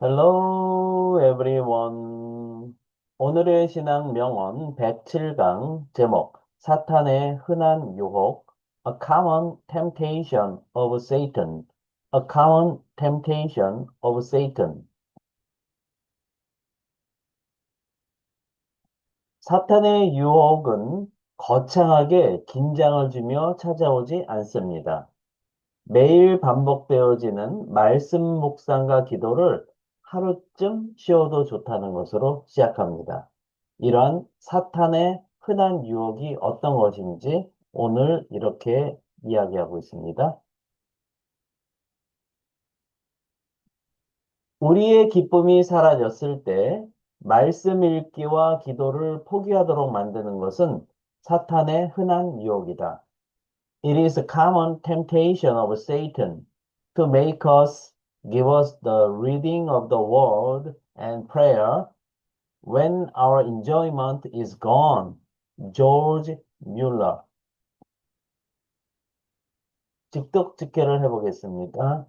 Hello everyone. 오늘의 신앙 명언 107강 제목 사탄의 흔한 유혹 A common temptation of Satan. A common temptation of Satan. 사탄의 유혹은 거창하게 긴장을 주며 찾아오지 않습니다. 매일 반복되어지는 말씀 묵상과 기도를 하루쯤 쉬어도 좋다는 것으로 시작합니다. 이러한 사탄의 흔한 유혹이 어떤 것인지 오늘 이렇게 이야기하고 있습니다. 우리의 기쁨이 사라졌을 때 말씀 읽기와 기도를 포기하도록 만드는 것은 사탄의 흔한 유혹이다. It is a common temptation of Satan to make us give us the reading of the word and prayer when our enjoyment is gone. George Mueller. 직독직해를 해보겠습니다.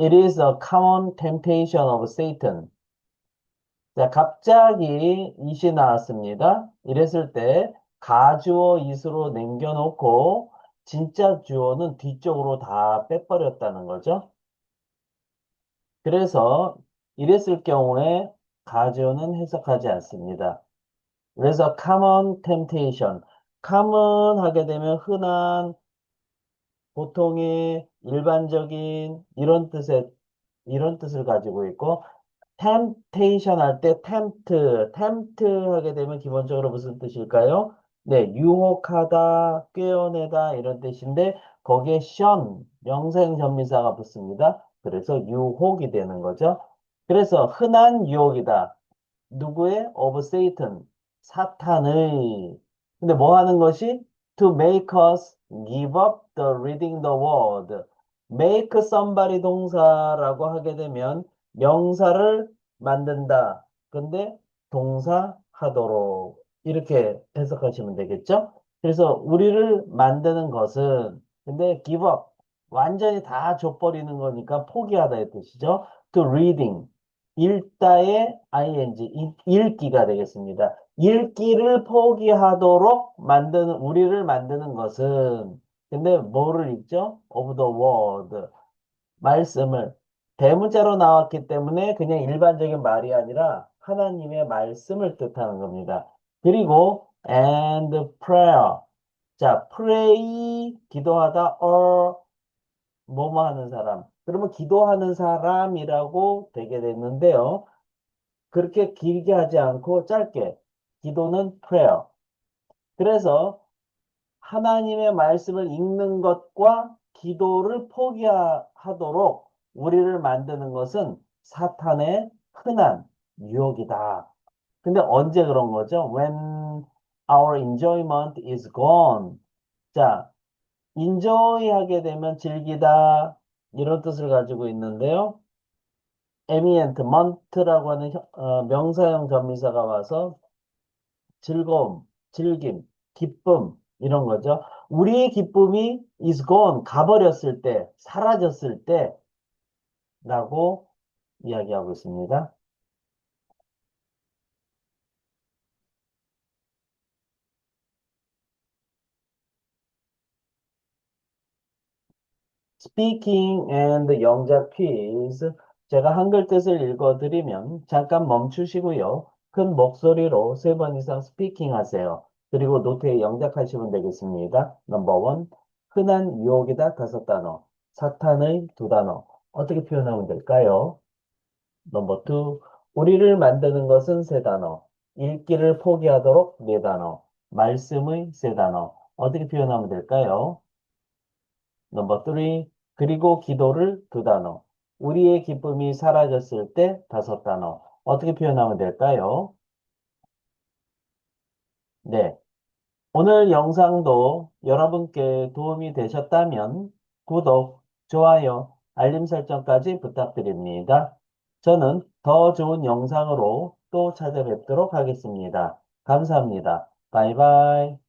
It is a common temptation of Satan. 자, 갑자기 이시 나왔습니다. 이랬을 때 가주어 이수로 남겨놓고 진짜 주어는 뒤쪽으로 다 빼버렸다는 거죠. 그래서 이랬을 경우에 가주어는 해석하지 않습니다. 그래서 common temptation, common 하게 되면 흔한, 보통의, 일반적인 이런 뜻의 이런 뜻을 가지고 있고 temptation 할 때 tempt, tempt 하게 되면 기본적으로 무슨 뜻일까요? 네, 유혹하다, 꿰어내다 이런 뜻인데 거기에 션, 명사형 전미사가 붙습니다. 그래서 유혹이 되는 거죠. 그래서 흔한 유혹이다. 누구의? of Satan. 사탄의. 근데 뭐 하는 것이? to make us give up the reading the word. make somebody 동사라고 하게 되면 명사를 만든다. 근데 동사 하도록 이렇게 해석하시면 되겠죠? 그래서 우리를 만드는 것은 근데 give up 완전히 다 줘버리는 거니까 포기하다 의 뜻이죠. to reading 읽다의 ing 읽기가 되겠습니다. 읽기를 포기하도록 만드는 우리를 만드는 것은 근데 뭐를 읽죠? of the word 말씀을 대문자로 나왔기 때문에 그냥 일반적인 말이 아니라 하나님의 말씀을 뜻하는 겁니다. 그리고 and prayer. 자, pray 기도하다 or 뭐뭐 하는 사람. 그러면 기도하는 사람이라고 되게 됐는데요. 그렇게 길게 하지 않고 짧게 기도는 prayer. 그래서 하나님의 말씀을 읽는 것과 기도를 포기하도록 우리를 만드는 것은 사탄의 흔한 유혹이다. 근데 언제 그런 거죠? When our enjoyment is gone. 자, enjoy 하게 되면 즐기다 이런 뜻을 가지고 있는데요. ambient, mont라고 하는 어, 명사형 전미사가 와서 즐거움, 즐김, 기쁨 이런 거죠. 우리의 기쁨이 is gone, 가버렸을 때, 사라졌을 때 라고 이야기하고 있습니다. Speaking and 영작 퀴즈. 제가 한글 뜻을 읽어드리면 잠깐 멈추시고요. 큰 목소리로 세 번 이상 스피킹 하세요. 그리고 노트에 영작하시면 되겠습니다. 넘버 원, 흔한 유혹이다 다섯 단어, 사탄의 두 단어. 어떻게 표현하면 될까요? 넘버 투, 우리를 만드는 것은 세 단어, 읽기를 포기하도록 네 단어, 말씀의 세 단어. 어떻게 표현하면 될까요? 넘버 3. 그리고 기도를 두 단어. 우리의 기쁨이 사라졌을 때 다섯 단어. 어떻게 표현하면 될까요? 네. 오늘 영상도 여러분께 도움이 되셨다면 구독, 좋아요, 알림 설정까지 부탁드립니다. 저는 더 좋은 영상으로 또 찾아뵙도록 하겠습니다. 감사합니다. 바이바이.